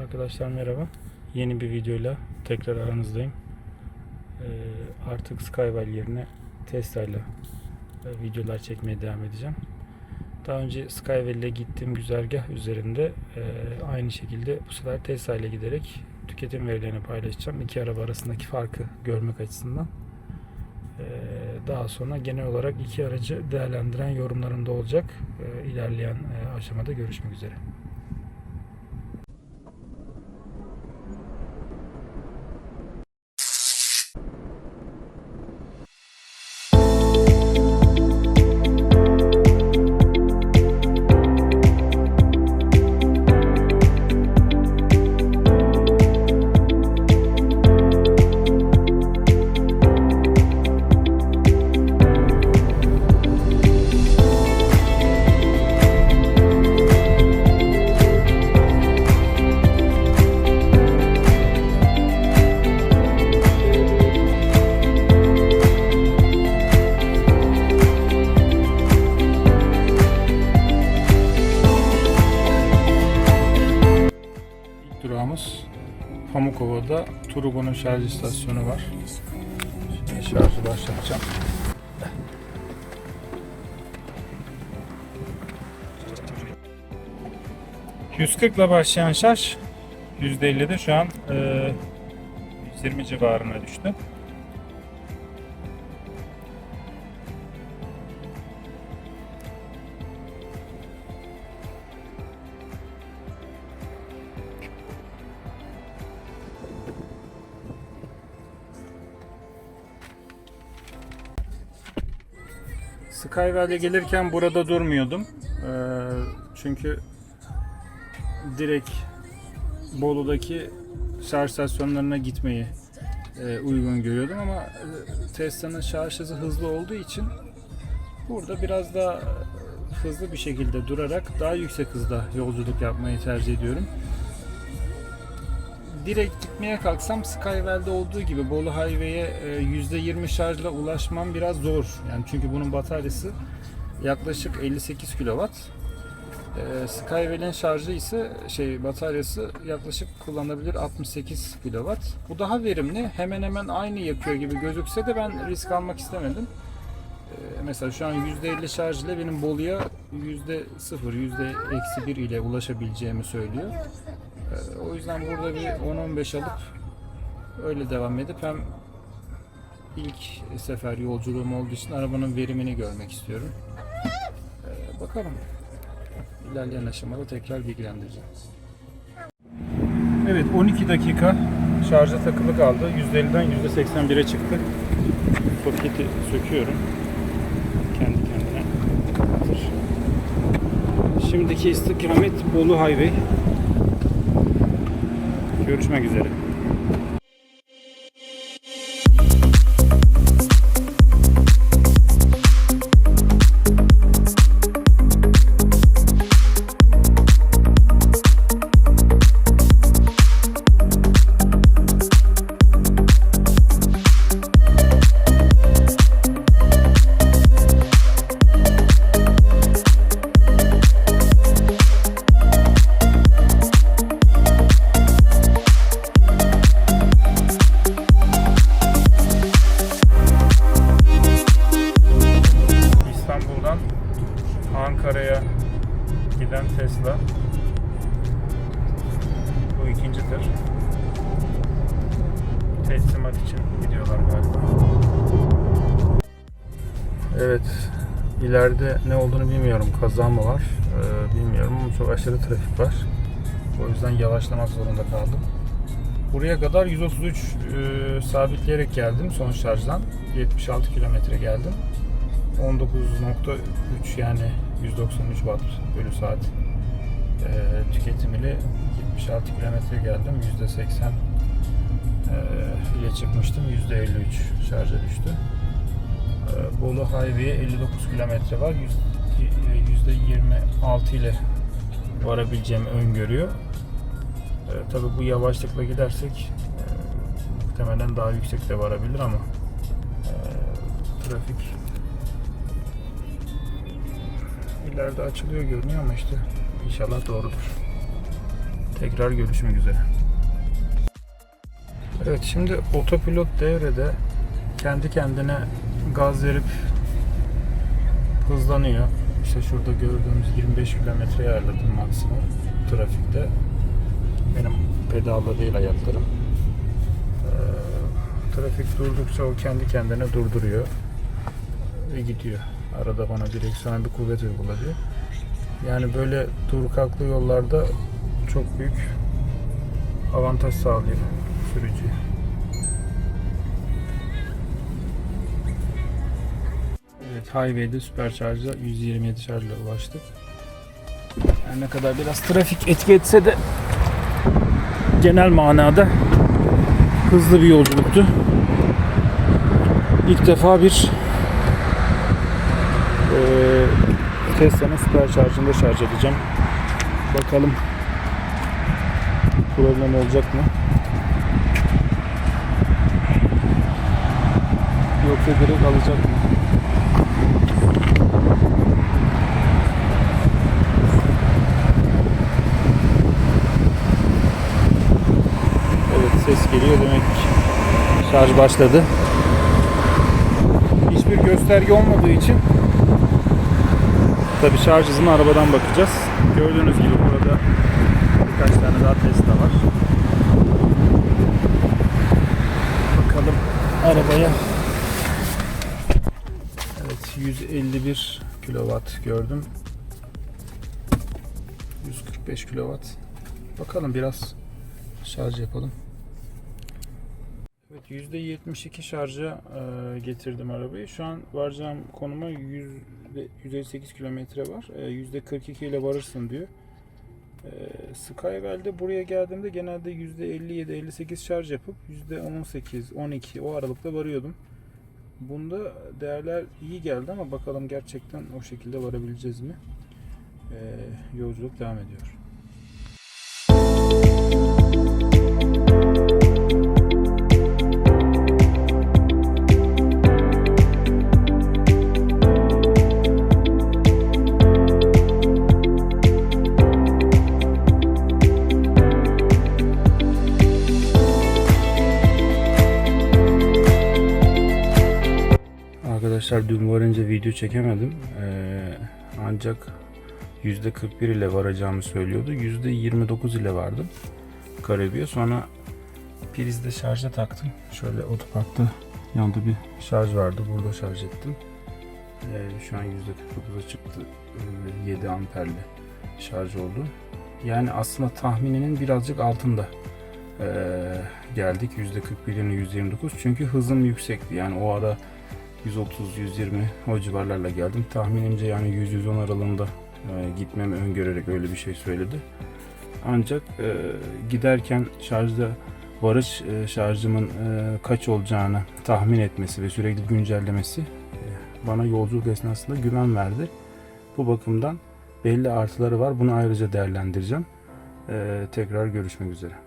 Arkadaşlar merhaba. Yeni bir videoyla tekrar aranızdayım. Ee, artık Skywell yerine Tesla ile e, videolar çekmeye devam edeceğim. Daha önce Skywell ile gittiğim güzergah üzerinde e, aynı şekilde bu sefer Tesla ile giderek tüketim verilerini paylaşacağım. İki araba arasındaki farkı görmek açısından. Ee, daha sonra genel olarak iki aracı değerlendiren yorumlarım da olacak. Ee, ilerleyen e, aşamada görüşmek üzere. Turbo'nun şarj istasyonu var. Şimdi şarjı başlatacağım. ...140 ile başlayan şarj... ...%50'de şu an... E, ...120 civarına düştü. Skywell'e gelirken burada durmuyordum. Ee, çünkü direkt Bolu'daki şarj istasyonlarına gitmeyi e, uygun görüyordum ama e, Tesla'nın şarj hızı hızlı olduğu için burada biraz daha e, hızlı bir şekilde durarak daha yüksek hızda yolculuk yapmayı tercih ediyorum. Direkt gitmeye kalksam Skywell'de olduğu gibi Bolu Highway'e e, %20 şarjla ulaşmam biraz zor. Yani çünkü bunun bataryası yaklaşık 58 kW. E, Skywell'in şarjı ise şey bataryası yaklaşık kullanılabilir 68 kW. Bu daha verimli. Hemen hemen aynı yakıyor gibi gözükse de ben risk almak istemedim. E, mesela şu an %50 şarj ile benim Bolu'ya %0, %-1 ile ulaşabileceğimi söylüyor. Ee, O yüzden burada bir 10-15 alıp öyle devam edip hem ilk sefer yolculuğum olduğu için arabanın verimini görmek istiyorum. Ee, bakalım. İlerleyen aşamada tekrar bilgilendireceğim. Evet 12 dakika şarja takılı kaldı. %50'den %81'e çıktı. Soketi söküyorum. Kendi kendine. Şimdiki istikamet Bolu Highway. Görüşmek üzere. Teslimat için gidiyorlar galiba. Evet. ileride ne olduğunu bilmiyorum. Kaza mı var? Ee, bilmiyorum ama çok aşırı trafik var. O yüzden yavaşlamak zorunda kaldım. Buraya kadar 133 e, sabitleyerek geldim son şarjdan. 76 kilometre geldim. 19.3 yani 193 watt bölü saat e, tüketim ile 76 kilometre geldim. %80 e, ile çıkmıştım. %53 şarja düştü. E, Bolu Highway'e 59 kilometre var. Yüz- %26 ile varabileceğimi öngörüyor. E, tabii bu yavaşlıkla gidersek e, muhtemelen daha yüksek de varabilir ama e, trafik ileride açılıyor görünüyor ama işte inşallah doğrudur. Tekrar görüşmek üzere. Evet şimdi otopilot devrede kendi kendine gaz verip hızlanıyor. İşte şurada gördüğümüz 25 kilometreye ayarladım maksimum trafikte. Benim pedalla değil ayaklarım. Ee, trafik durdukça o kendi kendine durduruyor ve gidiyor. Arada bana direksiyona bir kuvvet uyguladı. Yani böyle dur kalklı yollarda çok büyük avantaj sağlıyor sürücüye. Evet, Highway'de Supercharge'a 127 şarjla ulaştık. Her ne kadar biraz trafik etki etse de genel manada hızlı bir yolculuktu. İlk defa bir eee Tesla'nın Supercharge'ında şarj edeceğim. Bakalım problem olacak mı? Yoksa direkt alacak mı? Evet ses geliyor demek ki şarj başladı. Hiçbir gösterge olmadığı için tabi şarj hızına arabadan bakacağız. Gördüğünüz gibi burada birkaç tane daha Tesla var. Bakalım arabaya. Evet 151 kilowatt gördüm. 145 kilowatt. Bakalım biraz şarj yapalım. Evet %72 şarja e, getirdim arabayı. Şu an varacağım konuma 100, 158 kilometre var. E, %42 ile varırsın diyor. E, Skywell'de buraya geldiğimde genelde %57-58 şarj yapıp %18-12 o aralıkta varıyordum. Bunda değerler iyi geldi ama bakalım gerçekten o şekilde varabileceğiz mi? E, yolculuk devam ediyor. Arkadaşlar dün varınca video çekemedim. Ee, ancak %41 ile varacağımı söylüyordu. %29 ile vardım. Karabiye. Sonra prizde şarja taktım. Şöyle otoparkta yanında bir şarj vardı. Burada şarj ettim. Ee, şu an %49'a çıktı. Ee, 7 amperli şarj oldu. Yani aslında tahmininin birazcık altında ee, geldik. %41'ine 129. Çünkü hızım yüksekti. Yani o ara 130-120 o civarlarla geldim. Tahminimce yani 100-110 aralığında e, gitmemi öngörerek öyle bir şey söyledi. Ancak e, giderken şarjda varış e, şarjımın e, kaç olacağını tahmin etmesi ve sürekli güncellemesi e, bana yolculuk esnasında güven verdi. Bu bakımdan belli artıları var. Bunu ayrıca değerlendireceğim. E, tekrar görüşmek üzere.